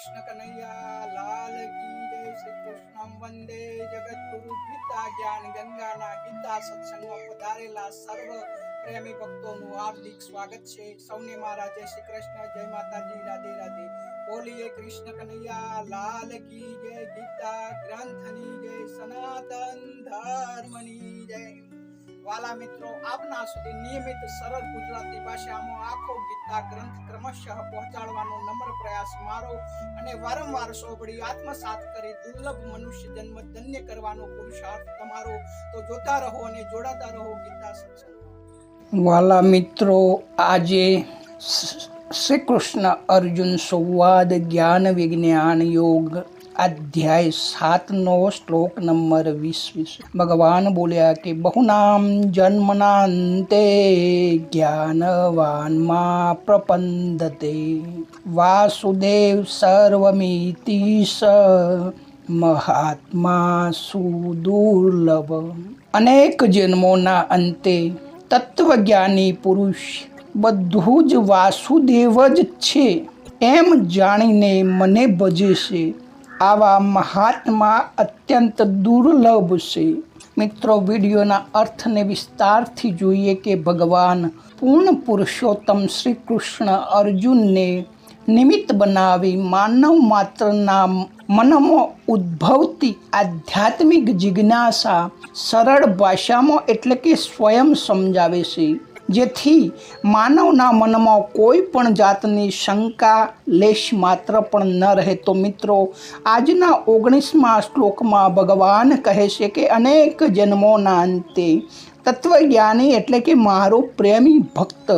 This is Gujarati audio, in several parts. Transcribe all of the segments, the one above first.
કૃષ્ણ કનૈયા, લાલ કી જય શ્રી કૃષ્ણ વંદે જગતગુરુ ગીતા જ્ઞાન ગંગાના ગીતા સત્સંગમાં પધારેલા સર્વ પ્રેમી ભક્તોનું હાર્દિક સ્વાગત છે. સૌને મારા જય શ્રી કૃષ્ણ, જય માતાજી, રાધે રાધે. બોલીએ કૃષ્ણ કનૈયા, લાલ કી જય ગીતા ગ્રંથની જય, સનાતન ધર્મની જય. વાલા મિત્રો, આપના સુધી નિયમિત સરળ ગુજરાતી ભાષામાં આખો ગીતા ગ્રંથ ક્રમશઃ પહોંચાડવાનો નમ્ર પ્રયાસ મારો અને વારંવાર સોંભળી આત્મસાત કરી દુર્લભ મનુષ્ય જન્મ ધન્ય કરવાનો પુરુષાર્થ તમારો. તો જોતા રહો અને જોડાતા રહો ગીતા સત્સંગ વાલા મિત્રો, આજે શ્રી કૃષ્ણ અર્જુન સંવાદ જ્ઞાન વિજ્ઞાન યોગ અધ્યાય સાતનો શ્લોક નંબર વીસ વીસ ભગવાન બોલ્યા કે બહુનામ જન્મનાંતે જ્ઞાનવાનમાં પ્રપંદતે વાસુદેવ સર્વમિતિ સ મહાત્મા સુદુર્લભ અનેક જન્મોના અંતે તત્વજ્ઞાની પુરુષ બધું જ વાસુદેવ જ છે એમ જાણીને મને ભજે છે આવા મહાત્મા અત્યંત દુર્લભ છે. મિત્રો, વિડીયોના અર્થને વિસ્તારથી જોઈએ કે ભગવાન પૂર્ણ પુરુષોત્તમ શ્રી કૃષ્ણ અર્જુનને નિમિત્ત બનાવી માનવ માત્રના મનમાં ઉદ્ભવતી આધ્યાત્મિક જિજ્ઞાસા સરળ ભાષામાં એટલે કે સ્વયં સમજાવે છે. જેથી માનવના મનમાં કોઈ પણ જાતની શંકા, લેશ માત્ર પણ ન રહે. તો મિત્રો, આજના ઓગણીસમાં શ્લોકમાં ભગવાન કહે છે કે અનેક જન્મોના અંતે તત્વજ્ઞાની એટલે કે મારો પ્રેમી ભક્ત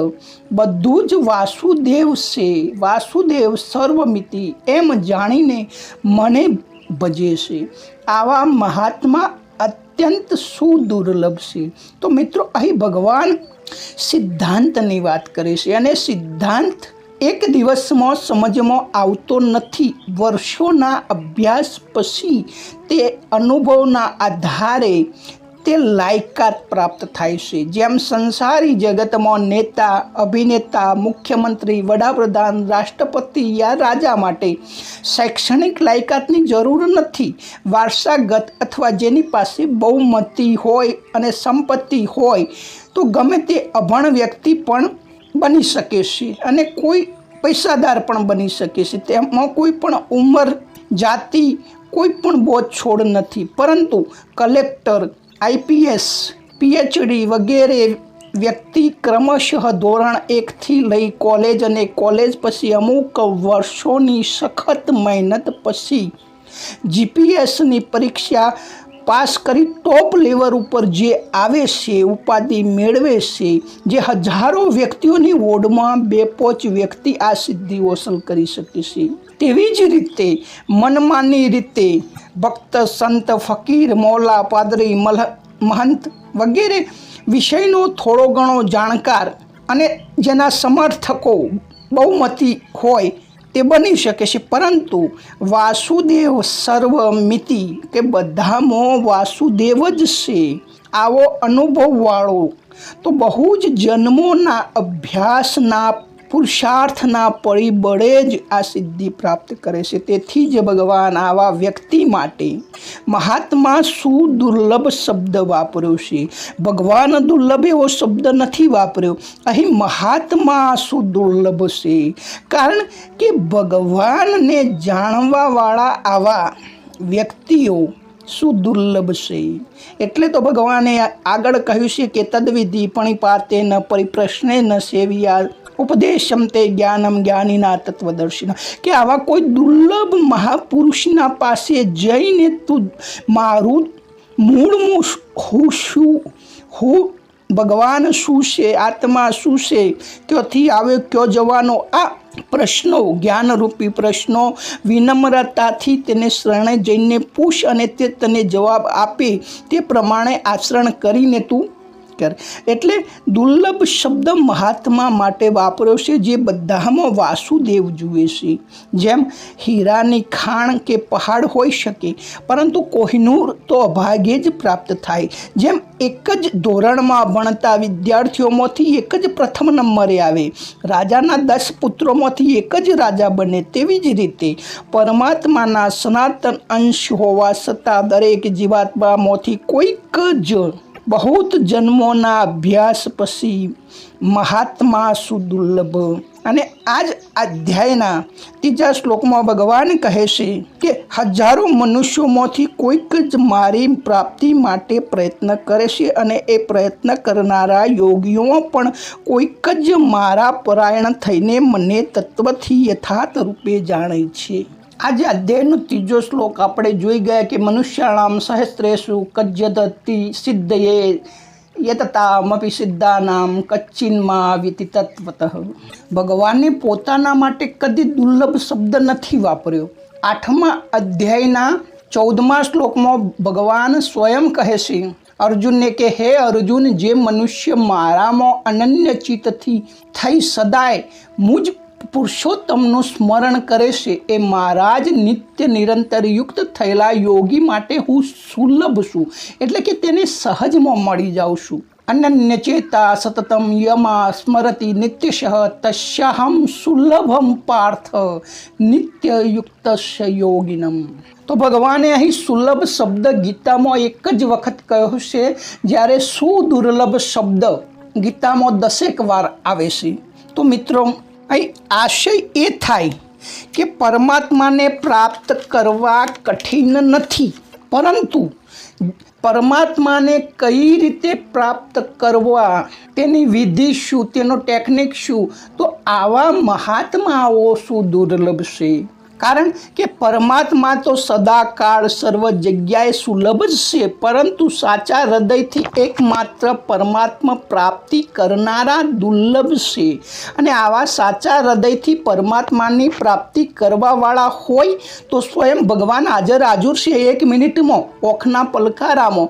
બધું જ વાસુદેવ છે. વાસુદેવ સર્વમિતિ એમ જાણીને મને ભજે છે. આવા મહાત્મા અત્યંત સુદુર્લભ છે. તો મિત્રો, અહીં ભગવાન સિદ્ધાંતની વાત કરે છે અને સિદ્ધાંત એક દિવસમાં સમજમાં આવતો નથી. વર્ષોના અભ્યાસ પછી તે અનુભવના આધારે તે લાયકાત પ્રાપ્ત થાય છે. જેમ સંસારી જગતમાં નેતા, અભિનેતા, મુખ્યમંત્રી, વડાપ્રધાન, રાષ્ટ્રપતિ યા રાજા માટે શૈક્ષણિક લાયકાતની જરૂર નથી. વારસાગત અથવા જેની પાસે બહુમતી હોય અને સંપત્તિ હોય તો ગમે તે અભણ વ્યક્તિ પણ બની શકે છે અને કોઈ પૈસાદાર પણ બની શકે છે. તેમાં કોઈ પણ ઉંમર, જાતિ, કોઈ પણ બોજ છોડ નથી. પરંતુ કલેક્ટર આઈપીએસ, પીએચડી વગેરે વ્યક્તિ ક્રમશઃ ધોરણ એકથી લઈ કોલેજ અને કોલેજ પછી અમુક વર્ષોની સખત મહેનત પછી જીપીએસની પરીક્ષા પાસ કરી ટોપ લેવલ ઉપર જે આવે છે, ઉપાધિ મેળવે છે, જે હજારો વ્યક્તિઓની વોર્ડમાં બે પોચ વ્યક્તિ આ સિદ્ધિ હાંસલ કરી શકે છે. તેવી જ રીતે, મનમાની રીતે ભક્ત, સંત, ફકીર, મૌલા, પાદરી, મલ, મહંત વગેરે વિષયનો થોડો ઘણો જાણકાર અને જેના સમર્થકો બહુમતી હોય તે બની શકે છે. પરંતુ વાસુદેવ સર્વમિતિ કે બધામાં વાસુદેવ જ છે. આવો અનુભવવાળો તો બહુ જ જન્મોના અભ્યાસના પુરુષાર્થના પરિબળે જ આ સિદ્ધિ પ્રાપ્ત કરે છે. તેથી જ ભગવાન આવા વ્યક્તિ માટે મહાત્મા સુદુર્લભ શબ્દ વાપર્યો છે. ભગવાન દુર્લભ એવો શબ્દ નથી વાપર્યો. અહીં મહાત્મા સુદુર્લભ છે. કારણ કે ભગવાનને જાણવાવાળા આવા વ્યક્તિઓ સુદુર્લભ છે. એટલે તો ભગવાને આગળ કહ્યું છે કે તદવિધિ પણિપાતે ન પરિપ્રશ્ને ન સેવિયા ઉપદેશમ તે જ્ઞાનમ જ્ઞાનીના તત્વદર્શિના. કે આવા કોઈ દુર્લભ મહાપુરુષના પાસે જઈને તું મારું મૂળ હું શું? હું ભગવાન શું છે? આત્મા શું છે? ક્યોથી આવે ક્યો જવાનો? આ પ્રશ્નો, જ્ઞાનરૂપી પ્રશ્નો વિનમ્રતાથી તેને શરણે જઈને પૂછ અને તે તને જવાબ આપે તે પ્રમાણે આચરણ કરીને તું ભાસ્કર એટલે દુર્લભ શબ્દ મહાત્મા માટે વાપર્યો છે, જે બધામાં વાસુદેવ જુએ છે. જેમ હીરાની ખાણ કે પહાડ હોઈ શકે, પરંતુ કોહિનૂર તો અભાગ્યે જ પ્રાપ્ત થાય. જેમ એક જ ધોરણમાં ભણતા વિદ્યાર્થીઓમાંથી એક જ પ્રથમ નંબરે આવે, રાજાના દસ પુત્રોમાંથી એક જ રાજા બને તેવી જ રીતે. પરમાત્માના સનાતન અંશ હોવા છતાં દરેક જીવાત્મામાંથી કોઈક જ બહુત જન્મોના અભ્યાસ પછી મહાત્મા સુદુર્લભ અને આ જ અધ્યાયના ત્રીજા શ્લોકમાં ભગવાન કહે છે કે હજારો મનુષ્યોમાંથી કોઈક જ મારી પ્રાપ્તિ માટે પ્રયત્ન કરે છે અને એ પ્રયત્ન કરનારા યોગીઓ પણ કોઈક જ મારા પરાયણ થઈને મને તત્વથી યથાર્થ રૂપે જાણે છે આજે અધ્યાયનો ત્રીજો શ્લોક આપણે જોઈ ગયા કે મનુષ્યાણામ સહસ્ત્રેશુ કજ્જદતિ સિદ્ધયે યતતામપી સિદ્ધાનામ કચ્ચિનમાં વિતિ તત્વત ભગવાને પોતાના માટે કદી દુર્લભ શબ્દ નથી વાપર્યો. આઠમા અધ્યાયના ચૌદમા શ્લોકમાં ભગવાન સ્વયં કહે છે, અર્જુનને કે, હે અર્જુન, જે મનુષ્ય મારામાં અનન્ય ચિત્તથી થઈ સદાય મુજ પુરુષોત્તમનું સ્મરણ કરે છે. એ મહારાજ નિત્ય નિરંતર યુક્ત થયેલા યોગી માટે હું સુલભ છું. એટલે કે તેને સહજમાં મળી જાઉં છું. અનન્ય ચેતા સતતમ યમા સ્મરતિ નિત્યશ તસ્યાહમ સુલભમ પાર્થ નિત્યયુક્ત યોગિનમ. તો ભગવાને અહીં સુલભ શબ્દ ગીતામાં એક જ વખત કહ્યો છે, જ્યારે સુદુર્લભ શબ્દ ગીતામાં દસેક વાર આવે છે. તો મિત્રો અહીં આશય એ થાય કે પરમાત્માને પ્રાપ્ત કરવા કઠિન નથી. પરંતુ પરમાત્માને કઈ રીતે પ્રાપ્ત કરવા, તેની વિધિ શું, તેનો ટેકનિક શું, તો આવા મહાત્માઓ શું દુર્લભ છે? કારણ કે પરમાત્મા તો સદાકાળ સર્વ જગ્યાએ સુલભ જ છે, પરંતુ સાચા હૃદયથી એકમાત્ર પરમાત્મા પ્રાપ્તિ કરનારા દુર્લભ છે. અને આવા સાચા હૃદયથી પરમાત્માની પ્રાપ્તિ કરવાવાળા હોય તો સ્વયં ભગવાન હાજર હાજર છે. એક મિનિટમાં ઓખના પલકારામાં.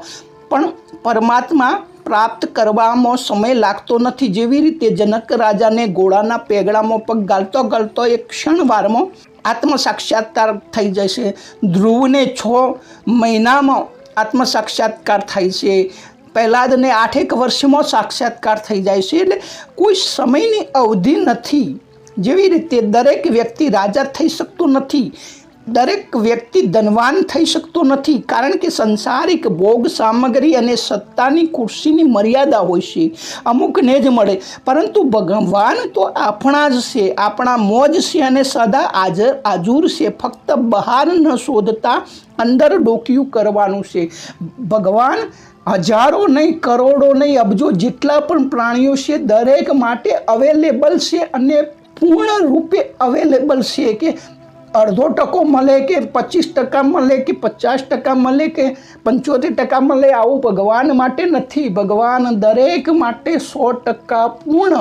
પણ પરમાત્મા પ્રાપ્ત કરવામાં સમય લાગતો નથી. જેવી રીતે જનક રાજાને ઘોડાના પેગડામાં પગ ગાલતો ગાલતો એક ક્ષણવારમાં આત્મ સાક્ષાત્કાર થઈ જશે. ધ્રુવને છ મહિનામાં આત્મ સાક્ષાત્કાર થાય છે. પહેલાદને આઠેક વર્ષમાં સાક્ષાત્કાર થઈ જાય છે. એટલે કોઈ સમયની અવધિ નથી. જેવી રીતે દરેક વ્યક્તિ રાજા થઈ શકતો નથી. દરેક વ્યક્તિ ધનવાન થઈ શકતો નથી, કારણ કે સંસારિક ભોગ સામગ્રી અને સત્તાની ખુરશીની મર્યાદા હોય છે. અમુકને જ મળે, પરંતુ ભગવાન તો આપણા જ છે, આપણા મોજ છે અને સદા હાજર આજુર છે. ફક્ત બહાર ન શોધતા અંદર ડોક્યું કરવાનું છે. ભગવાન હજારો નહીં, કરોડો નહીં, અબજો જેટલા પણ પ્રાણીઓ છે, દરેક માટે અવેલેબલ છે અને પૂર્ણ રૂપે અવેલેબલ છે કે અડધો ટકો મળે કે પચીસ ટકા મળે કે પચાસ ટકા મળે કે પંચોતેર ટકા મળે, આવું ભગવાન માટે નથી. ભગવાન દરેક માટે સો ટકા પૂર્ણ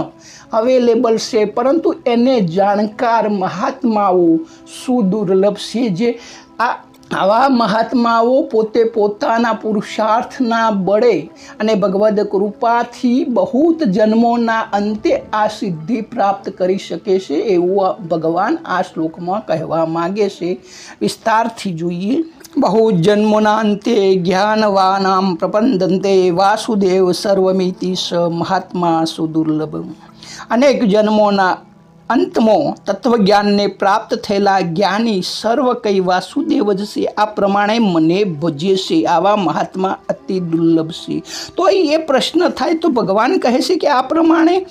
અવેલેબલ છે. પરંતુ એને જાણકાર મહાત્માઓ, સુદુર્લભ છે જે આ આવા મહાત્માઓ પોતે પોતાના પુરુષાર્થના બળે અને ભગવદ કૃપાથી બહુત જન્મોના અંતે આ સિદ્ધિ પ્રાપ્ત કરી શકે છે એવું ભગવાન આ શ્લોકમાં કહેવા માગે છે. વિસ્તારથી જોઈએ બહુ જન્મોના અંતે જ્ઞાનવાનામ પ્રપંદંતે વાસુદેવ સર્વમિતિ સ મહાત્મા સુદુર્લભ અનેક જન્મોના અંતમાં તત્વજ્ઞાનને પ્રાપ્ત થયેલા જ્ઞાની સર્વ કઈ વાસુદેવ જ છે. આ પ્રમાણે મને ભજે છે, આવા મહાત્મા અતિ દુર્લભ છે. તો એ પ્રશ્ન થાય તો ભગવાન કહે છે કે આ પ્રમાણે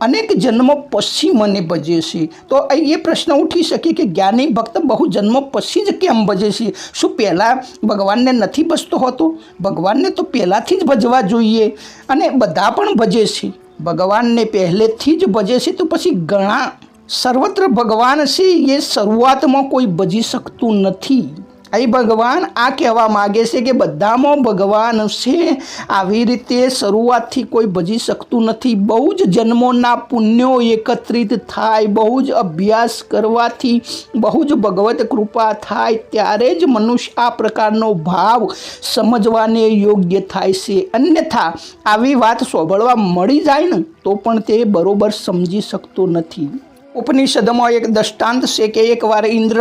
અનેક જન્મો પછી મને ભજે છે. તો એ પ્રશ્ન ઉઠી શકે કે જ્ઞાની ભક્ત બહુ જન્મો પછી જ કેમ ભજે છે? શું પહેલાં ભગવાનને નથી ભજતો હોતો? ભગવાનને તો પહેલાંથી જ ભજવા જોઈએ અને બધા પણ ભજે છે. ભગવાનને પહેલેથી જ ભજે છે તો પછી ઘણા, સર્વત્ર ભગવાન છે, એ શરૂઆતમાં કોઈ ભજી શકતું નથી. અહીં ભગવાન આ કહેવા માગે છે કે બધામાં ભગવાન છે. આવી રીતે શરૂઆતથી કોઈ ભજી શકતું નથી. બહુ જ જન્મોના પુણ્યો એકત્રિત થાય, બહુ જ અભ્યાસ કરવાથી બહુ જ ભગવત કૃપા થાય, ત્યારે જ મનુષ્ય આ પ્રકારનો ભાવ સમજવાને યોગ્ય થાય છે. અન્યથા આવી વાત સાંભળવા મળી જાય ને, તો પણ તે બરોબર સમજી શકતો નથી. ઉપનિષદમાં એક દૃષ્ટાંત છે કે એકવાર ઇન્દ્ર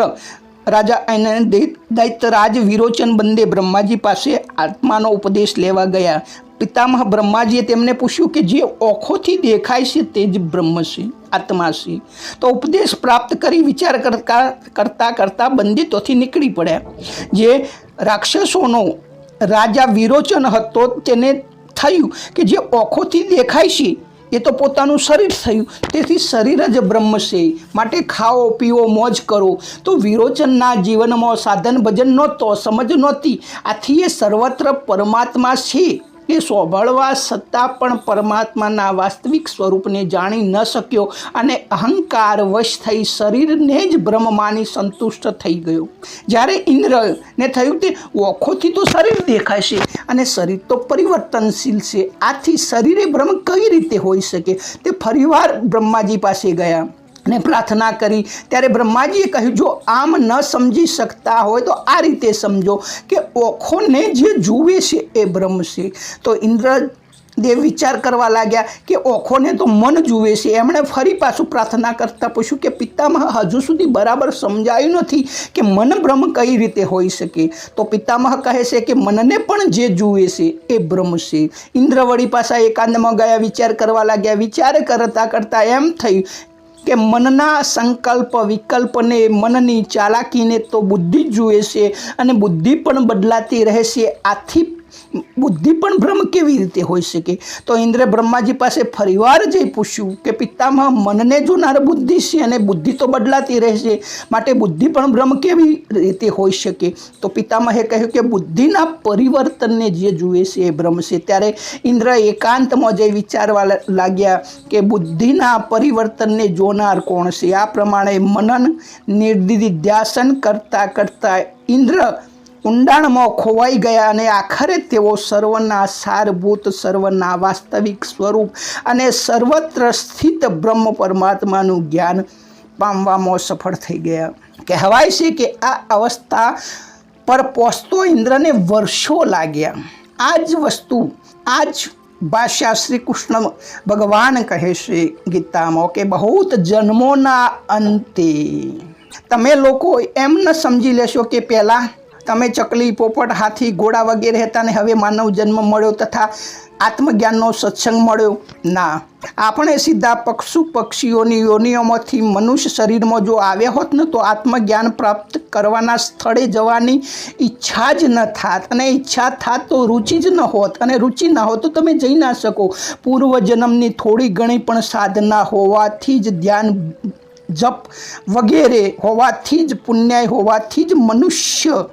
રાજા દૈ- દૈત્યરાજ વિરોચન બંદે બ્રહ્માજી પાસે આત્માનો ઉપદેશ લેવા ગયા. પિતામહ બ્રહ્માજીએ તેમને પૂછ્યું કે જે ઓખોથી દેખાય છે તે જ બ્રહ્મ છે આત્મા છે તો ઉપદેશ પ્રાપ્ત કરી વિચાર કરતા કરતા કરતા બંદી નીકળી પડ્યા. જે રાક્ષસોનો રાજા વિરોચન હતો તેને થયું કે જે ઓખોથી દેખાય છે એ તો પોતાનું શરીર થયું. તેથી શરીર જ બ્રહ્મ છે. માટે ખાઓ, પીઓ, મોજ કરો. તો વિરોચનના જીવનમાં સાધન ભજન નહોતો, સમજ નહોતી. આથી એ સર્વત્ર પરમાત્મા છે. એ સાંભળવા છતાં પણ પરમાત્માના વાસ્તવિક સ્વરૂપને જાણી ન શક્યો અને અહંકાર વશ થઈ શરીરને જ બ્રહ્મમાની સંતુષ્ટ થઈ ગયો. જ્યારે ઇન્દ્રને થયું તે ઓખોથી તો શરીર દેખાય છે અને શરીર તો પરિવર્તનશીલ છે, આથી શરીરે બ્રહ્મ કઈ રીતે હોઈ શકે? તે ફરીવાર બ્રહ્માજી પાસે ગયા. અને પ્રાર્થના કરી. ત્યારે બ્રહ્માજીએ કહ્યું, જો આમ ન સમજી શકતા હોય, તો આ રીતે સમજો કે ઓખોને જે જુએ છે એ બ્રહ્મ છે. તો ઇન્દ્ર દેવ વિચાર કરવા લાગ્યા કે ઓખોને તો મન જુએ છે. એમણે ફરી પાછું પ્રાર્થના કરતાં પૂછ્યું કે, પિતામહ, હજુ સુધી બરાબર સમજાયું નથી કે મન બ્રહ્મ કઈ રીતે હોઈ શકે. તો પિતામહ કહે છે કે, મનને પણ જે જુએ છે એ બ્રહ્મ છે. ઇન્દ્ર પાછા એકાંતમાં ગયા, વિચાર કરવા લાગ્યા. વિચાર કરતાં કરતાં એમ થયું કે મનના સંકલ્પ, વિકલ્પને, મનની ચાલાકીને તો બુદ્ધિ જ જુએ છે અને બુદ્ધિ પણ બદલાતી રહે છે. આથી બુદ્ધિ પણ ભ્રમ કેવી રીતે હોઈ શકે? તો ઇન્દ્રે બ્રહ્માજી પાસે ફરીવાર જઈ પૂછ્યું કે પિતામાં મનને જોનાર બુદ્ધિ છે અને બુદ્ધિ તો બદલાતી રહેશે, માટે બુદ્ધિ પણ ભ્રમ કેવી રીતે હોઈ શકે? તો પિતામહે કહ્યું કે, બુદ્ધિના પરિવર્તનને જે જુએ છે, એ ભ્રમ છે. ત્યારે ઇન્દ્ર એકાંતમાં જઈ વિચારવા લાગ્યા કે, બુદ્ધિના પરિવર્તનને જોનાર કોણ છે? આ પ્રમાણે મનન નિર્દિધ્યાસન કરતાં કરતાં ઇન્દ્ર ઊંડાણમાં ખોવાઈ ગયા અને આખરે તેઓ સર્વના સારભૂત, સર્વના વાસ્તવિક સ્વરૂપ અને સર્વત્ર સ્થિત બ્રહ્મ પરમાત્માનું જ્ઞાન પામવામાં સફળ થઈ ગયા. કહેવાય છે કે આ અવસ્થા પર પહોંચતો ઇન્દ્રને વર્ષો લાગ્યા. આ જ વસ્તુ, આ જ ભાષા શ્રી કૃષ્ણ ભગવાન કહે છે ગીતામાં કે બહુત જન્મોના અંતે તમે લોકો એમ ન સમજી લેશો કે પહેલાં તમે ચકલી, પોપટ, હાથી, ઘોડા વગેરે હતા ને હવે માનવ જન્મ મળ્યો તથા આત્મજ્ઞાનનો સત્સંગ મળ્યો. ના, આપણે સીધા પક્ષુ પક્ષીઓની યોનિઓમાંથી મનુષ્ય શરીરમાં જો આવ્યા હોત ને તો આત્મજ્ઞાન પ્રાપ્ત કરવાના સ્થળે જવાની ઈચ્છા જ ન થાત અને ઈચ્છા થાત તો રુચિ જ ન હોત અને રુચિ ના હોત તો તમે જઈ ના શકો. પૂર્વજન્મની થોડી ઘણી પણ સાધના હોવાથી જ ધ્યાન જપ વગેરે હોવાથી જ પુણ્યાય હોવાથી જ મનુષ્ય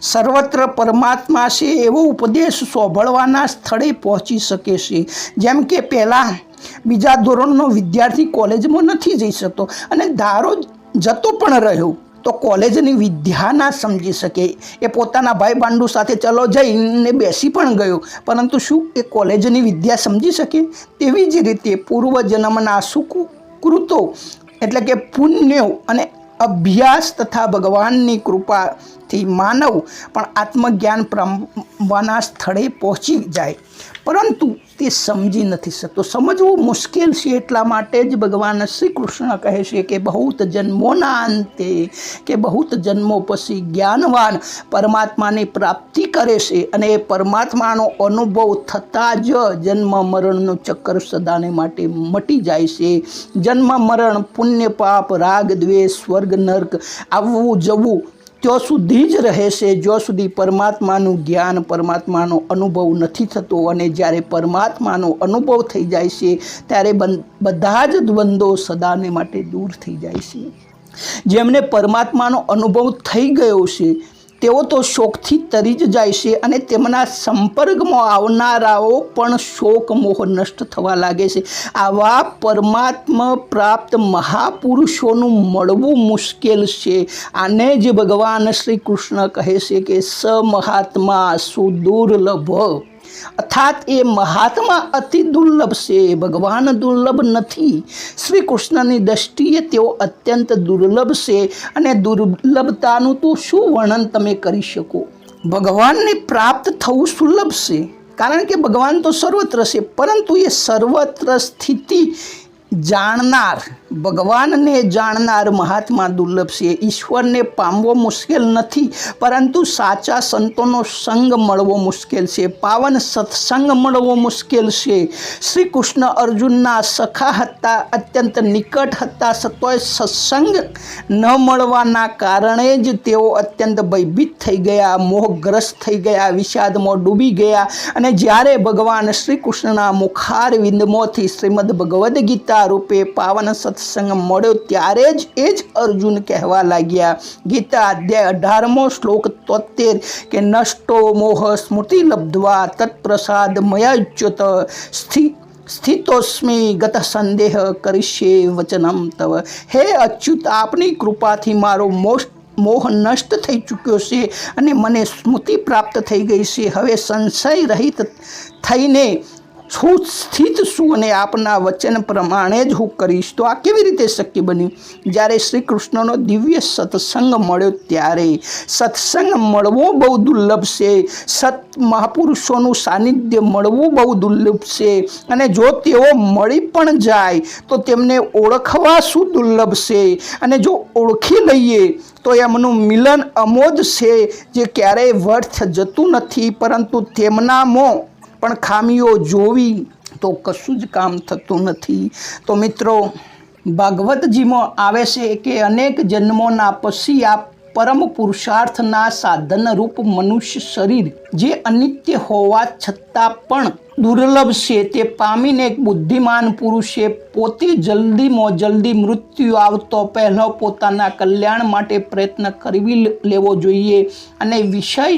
સર્વત્ર પરમાત્મા છે એવો ઉપદેશ સોંભળવાના સ્થળે પહોંચી શકે છે. જેમ કે પહેલાં બીજા ધોરણનો વિદ્યાર્થી કોલેજમાં નથી જઈ શકતો અને ધારો જતો પણ રહ્યો, તો કોલેજની વિદ્યા ના સમજી શકે. એ પોતાના ભાઈ બાંડુ સાથે ચલો જઈને બેસી પણ ગયો. પરંતુ શું એ કોલેજની વિદ્યા સમજી શકે? તેવી જ રીતે પૂર્વજન્મના સુકૃતો એટલે કે પુણ્યો અને અભ્યાસ તથા ભગવાનની કૃપાથી માનવ પણ આત્મજ્ઞાન પામવાના સ્થળે પહોંચી જાય. પરંતુ તે સમજી નથી શકતો. સમજવું મુશ્કેલ છે એટલા માટે જ ભગવાન શ્રી કૃષ્ણ કહે છે કે બહુત જન્મોના અંતે કે બહુત જન્મો પછી જ્ઞાનવાન પરમાત્માની પ્રાપ્તિ કરે છે અને એ પરમાત્માનો અનુભવ થતાં જ જન્મ મરણનું ચક્કર સદાને માટે મટી જાય છે. જન્મ મરણ, પુણ્ય પાપ, રાગ, દ્વેષ, સ્વર્ગ, નર્ક, આવવું, જવું ત્યાં સુધી જ રહે છે. જ્યાં સુધી પરમાત્માનું જ્ઞાન, પરમાત્માનો અનુભવ નથી થતો અને જ્યારે પરમાત્માનો અનુભવ થઈ જાય છે, ત્યારે બધા જ દ્વંદ્વો સદાને માટે દૂર થઈ જાય છે. જેમને પરમાત્માનો અનુભવ થઈ ગયો છે તેઓ તો શોકથી તરી જ જાય છે અને તેમના સંપર્કમાં આવનારાઓ પણ શોક મોહ નષ્ટ થવા લાગે છે. આવા પરમાત્મા પ્રાપ્ત મહાપુરુષોનું મળવું મુશ્કેલ છે. આને જ ભગવાન શ્રી કૃષ્ણ કહે છે કે સ મહાત્મા સુદુર્લભ. અર્થાત એ મહાત્મા અતિ દુર્લભ છે, ભગવાન દુર્લભ નથી. શ્રી કૃષ્ણની દ્રષ્ટિએ તેઓ અત્યંત દુર્લભ છે અને દુર્લભતાનું તો શું વર્ણન તમે કરી શકો? ભગવાનને પ્રાપ્ત થવું સુલભ છે, કારણ કે ભગવાન તો સર્વત્ર છે, પરંતુ એ સર્વત્ર સ્થિતિ જાણનાર, ભગવાનને જાણનાર મહાત્મા દુર્લભ છે. ઈશ્વરને પામવો મુશ્કેલ નથી, પરંતુ સાચા સંતોનો સંગ મળવો મુશ્કેલ છે. પાવન સત્સંગ મળવો મુશ્કેલ છે. શ્રી કૃષ્ણ અર્જુનના સખા હતા, અત્યંત નિકટ હતા, સતોય સત્સંગ ન મળવાના કારણે જ તેઓ અત્યંત ભયભીત થઈ ગયા, મોહગ્રસ્ત થઈ ગયા, વિષાદમાં ડૂબી ગયા. અને જ્યારે ભગવાન શ્રી કૃષ્ણના મુખાર વિંદમોથી શ્રીમદ ભગવદ્ ગીતા રૂપે પાવન સત્સંગ મળ્યો ત્યારે જ એ જ અર્જુન કહેવા લાગ્યા, ગીતા અધ્યાય અઢારમો શ્લોક તોતેર, કે નષ્ટો મોહ સ્મૃતિ લબ્ધવા તત્પ્રસાદ મયાચ્યુત, સ્થિ, સ્થિતોસ્મિ ગત સંદેહ કરીશે વચનમ તવ. હે અચ્યુત, આપની કૃપાથી મારો મોસ્ટ મોહ નષ્ટ થઈ ચૂક્યો છે અને મને સ્મૃતિ પ્રાપ્ત થઈ ગઈ છે. હવે સંશય રહિત થઈને હું સ્થિત છું અને આપના વચન પ્રમાણે જ હું કરીશ. તો આ કેવી રીતે શક્ય બન્યું? જ્યારે શ્રી કૃષ્ણનો દિવ્ય સત્સંગ મળ્યો ત્યારે સત્સંગ મળવો બહુ દુર્લભ છે. સત મહાપુરુષોનું સાનિધ્ય મળવું બહુ દુર્લભ છે. અને જો તેઓ મળી પણ જાય, તો તેમને ઓળખવા શું દુર્લભ છે? અને જો ઓળખી લઈએ, તો એમનું મિલન અમોદ છે જે ક્યારેય વર્થ જતું નથી. પરંતુ તેમનામાં પણ ખામીઓ જોવી તો કશું જ કામ થતું નથી. તો મિત્રો, ભાગવતજીમાં આવે છે કે અનેક જન્મોના પછી આ પરમ પુરુષાર્થના સાધનરૂપ મનુષ્ય શરીર જે અનિત્ય હોવા છતાં પણ દુર્લભ છે તે પામીને એક બુદ્ધિમાન પુરુષે પોતે જલ્દીમાં જલ્દી મૃત્યુ આવતો પહેલો પોતાના કલ્યાણ માટે પ્રયત્ન કરવી લેવો જોઈએ. અને વિષય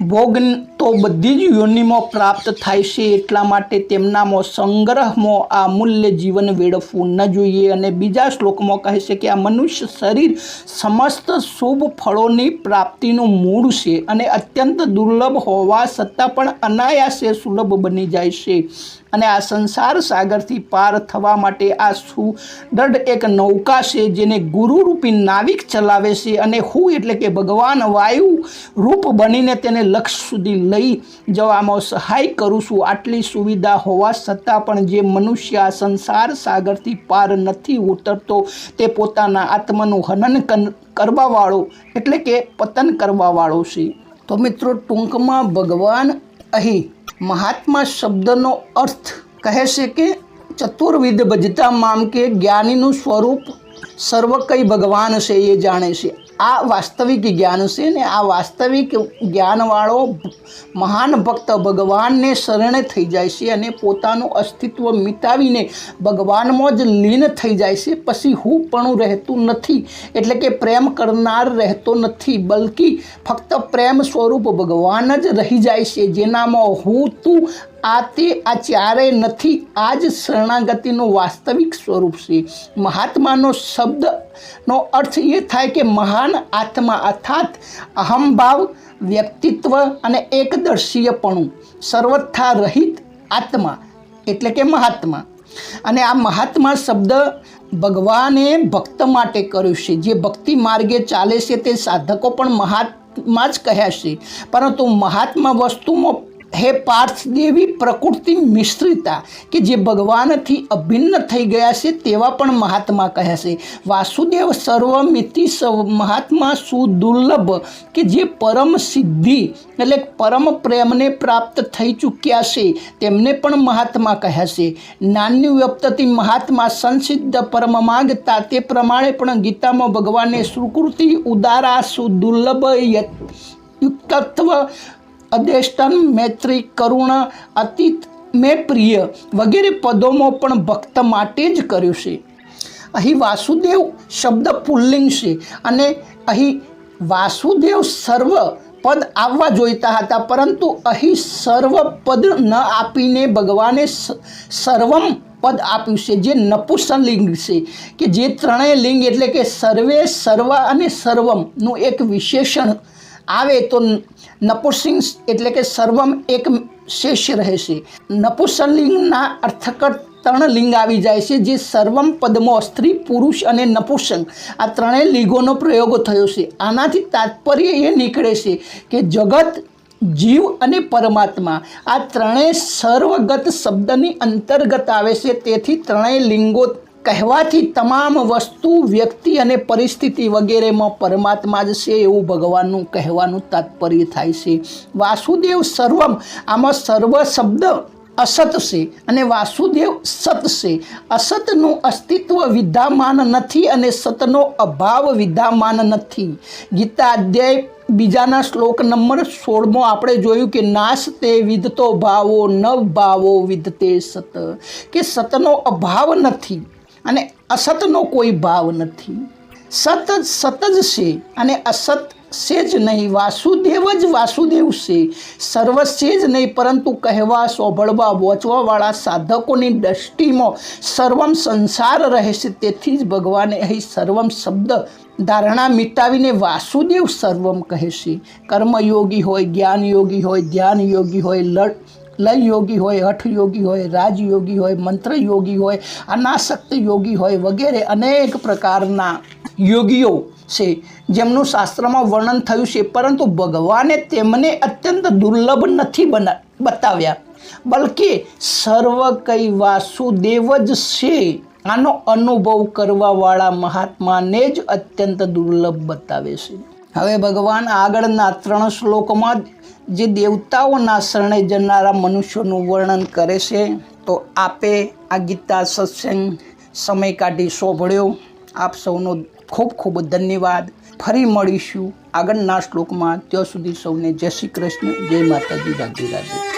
ભોગ તો બધી જ યોનિમાં પ્રાપ્ત થાય છે એટલા માટે તેમનામાં સંગ્રહમાં આ મૂલ્ય જીવન વેડફવું ન જોઈએ. અને બીજા શ્લોકમાં કહે છે કે આ મનુષ્ય શરીર સમસ્ત શુભ ફળોની પ્રાપ્તિનું મૂળ છે અને અત્યંત દુર્લભ હોવા છતાં પણ અનાયાસે સુલભ બની જાય છે. અને આ સંસાર સાગરથી પાર થવા માટે આ સુદૃઢ એક નૌકા છે જેને ગુરુરૂપી નાવિક ચલાવે છે. અને હું એટલે કે ભગવાન વાયુ રૂપ બનીને તેને લક્ષ્ય સુધી લઈ જવામાં સહાય કરું છું. આટલી સુવિધા હોવા છતાં પણ જે મનુષ્ય સંસાર સાગરથી પાર નથી ઉતરતો, તે પોતાના આત્માનું હનન કરવાવાળો એટલે કે પતન કરવાવાળો છે. તો મિત્રો, ટૂંકમાં ભગવાન અહીં મહાત્મા શબ્દનો અર્થ કહે છે કે, ચતુર્વિધ ભજતા મામ કે જ્ઞાનીનું સ્વરૂપ સર્વ કઈ ભગવાન છે એ જાણે છે. આ વાસ્તવિક જ્ઞાન છે ને આ વાસ્તવિક જ્ઞાનવાળો મહાન ભક્ત ભગવાનને શરણે થઈ જાય છે અને પોતાનું અસ્તિત્વ મિટાવીને ભગવાનમાં જ લીન થઈ જાય છે. પછી હું પણ રહેતું નથી, એટલે કે પ્રેમ કરનાર રહેતો નથી, બલકી ફક્ત પ્રેમ સ્વરૂપ ભગવાન જ રહી જાય છે, જેનામાં હું તું આ તે આ ચારેય નથી, આ જ શરણાગતિનું વાસ્તવિક સ્વરૂપ છે. મહાત્માનો શબ્દનો અર્થ એ થાય કે મહાન આત્મા અર્થાત અહમભાવ વ્યક્તિત્વ અને એકદર્શીયપણું. સર્વથા રહિત આત્મા એટલે કે મહાત્મા. અને આ મહાત્મા શબ્દ ભગવાને ભક્ત માટે કર્યું છે. જે ભક્તિ માર્ગે ચાલે છે તે સાધકો પણ મહાત્મા જ કહ્યા છે. પરંતુ મહાત્મા વસ્તુમાં હે પાર્થ દેવી, પ્રકૃતિ મિશ્રિતા કે જે ભગવાનથી અભિન્ન થઈ ગયા છે તેવા પણ મહાત્મા કહે છે. વાસુદેવ સર્વમિતિ મહાત્મા સુદુર્લભ કે જે પરમ સિદ્ધિ એટલે પરમ પ્રેમને પ્રાપ્ત થઈ ચૂક્યા છે તેમને પણ મહાત્મા કહે છે. નાન્યુ વ્યક્તથી મહાત્મા સંસિદ્ધ પરમ માગતા તે પ્રમાણે પણ ગીતામાં ભગવાને સુકૃતિ, ઉદારા, સુદુર્લભ યુક્તત્વ અદેષ્ટન, મૈત્રી, કરુણ, અતીત મેં પ્રિય વગેરે પદોમાં પણ ભક્ત માટે જ કર્યું છે. અહીં વાસુદેવ શબ્દ પુલ્લિંગ છે અને અહીં વાસુદેવ સર્વ પદ આવવા જોઈતા હતા, પરંતુ અહીં સર્વ પદ ન આપીને ભગવાને સર્વમ પદ આપ્યું છે, જે નપુસલિંગ છે, કે જે ત્રણેય લિંગ એટલે કે સર્વે, સર્વ અને સર્વમનું એક વિશેષણ આવે તો નપુંસિંગ એટલે કે સર્વમ એક શેષ રહેશે નપુસલિંગના અર્થકટ ત્રણ લિંગ આવી જાય છે, જે સર્વમ પદમો સ્ત્રી, પુરુષ અને નપુસંગ આ ત્રણેય લિંગોનો પ્રયોગ થયો છે. આનાથી તાત્પર્ય એ નીકળે છે કે જગત, જીવ અને પરમાત્મા આ ત્રણેય સર્વગત શબ્દની અંતર્ગત આવે છે. તેથી ત્રણેય લિંગો કહેવાથી તમામ વસ્તુ, વ્યક્તિ અને પરિસ્થિતિ વગેરેમાં પરમાત્મા જ છે એવું ભગવાનનું કહેવાનું તાત્પર્ય થાય છે. વાસુદેવ સર્વમ, આમાં સર્વ શબ્દ અસત છે અને વાસુદેવ સત છે. અસતનું અસ્તિત્વ વિદ્યામાન નથી અને સતનો અભાવ વિદ્યામાન નથી. ગીતા અધ્યાય બીજાના શ્લોક નંબર સોળમો આપણે જોયું કે નાશ તે વિધતો ભાવો નવ ભાવો વિધતે સત. કે સતનો અભાવ નથી. અને અસતનો કોઈ ભાવ નથી. સત સત જ છે અને અસત છે જ નહીં, વાસુદેવ જ વાસુદેવ છે. સર્વ છે જ નહીં, પરંતુ કહેવા, સોભળવા, વોચવાવાળા સાધકોની દ્રષ્ટિમાં સર્વમ સંસાર રહે છે. તેથી જ ભગવાને અહીં સર્વમ શબ્દ ધારણા મિટાવીને વાસુદેવ સર્વમ કહે છે. કર્મયોગી હોય જ્ઞાન યોગી હોય ધ્યાન યોગી હોય, લડ લય યોગી હોય હઠ યોગી હોય, રાજયોગી હોય મંત્ર યોગી હોય અનાસક્ત યોગી હોય વગેરે અનેક પ્રકારના યોગીઓ છે, જેમનું શાસ્ત્રમાં વર્ણન થયું છે. પરંતુ ભગવાને તેમને અત્યંત દુર્લભ નથી બના, બતાવ્યા. બલકે સર્વ કઈ વાસુદેવ જ છે. આનો અનુભવ કરવાવાળા મહાત્માને જ અત્યંત દુર્લભ બતાવે છે. હવે ભગવાન આગળના ત્રણ શ્લોકમાં જે દેવતાઓના શરણે જનારા મનુષ્યોનું વર્ણન કરે છે, તો આપે આ ગીતા સત્સંગ સમય કાઢી સોંભળ્યો આપ સૌનો ખૂબ ખૂબ ધન્યવાદ. ફરી મળીશું આગળના શ્લોકમાં. ત્યાં સુધી સૌને જય શ્રી કૃષ્ણ. જય માતાજી. રાધે રાધે.